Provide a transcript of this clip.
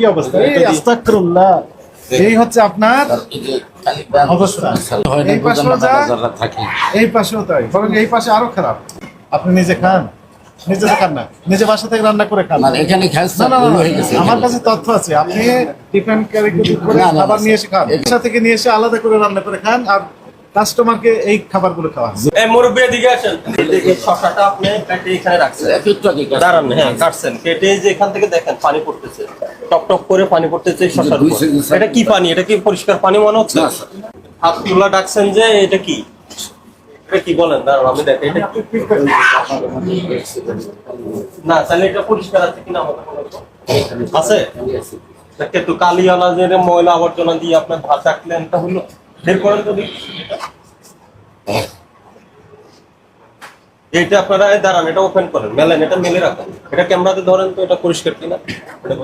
কি অবস্থা? এই আস্তাগফিরুল্লাহ এই হচ্ছে আপনার অবস্থা। এই পাশেও যা- এই পাশেও তাই। বরং এই পাশে আরও খারাপ। আপনি নিজে খান। নিজে খান না। নিজে বাসা থেকে রান্না করে খান। মানে এখানে খাস না হয়ে আমার কাছে তথ্য আছে। আপনি টিফিন ক্যারি করে না, না, খাবার নিয়ে এসে খান। এটা- বাসা থেকে নিয়ে এসে আলাদা করে রান্না করে খান। আর কাস্টমারকে এই খাবারগুলো খাওয়ান। এই মুরব্বী এদিকে আসেন। এই শশাটা আপনি কেটে এখানে রাখছেন। একটু আগে দাঁড়ান হ্যাঁ কাটছেন। কেটে যে এখান থেকে দেখেন পানি পড়তেছে। টপ টপ করে পানি পড়তেছে এই শশার দুই উপর। Second, sir. এটা কি পানি? এটা কি পরিষ্কার পানি মনে হচ্ছে? না, হাত তুলা ডাকছেন যে এটা কি? এটা কি বলেন? দাঁড়ান আমি দেখি এটা না তাহলে এটা পরিষ্কার আছে কিনা আছে? একটু যে ময়লা আবর্জনা দিয়ে আপনার ভাত রাখলেন এটা হলো বের করেন তো দেখি। এটা আপনারা দাঁড়ান, এটা ওপেন করেন, মেলেন, এটা মেলে রাখেন। এটা ক্যামেরাতে ধরেন তো এটা পরিষ্কার কিনা? এটা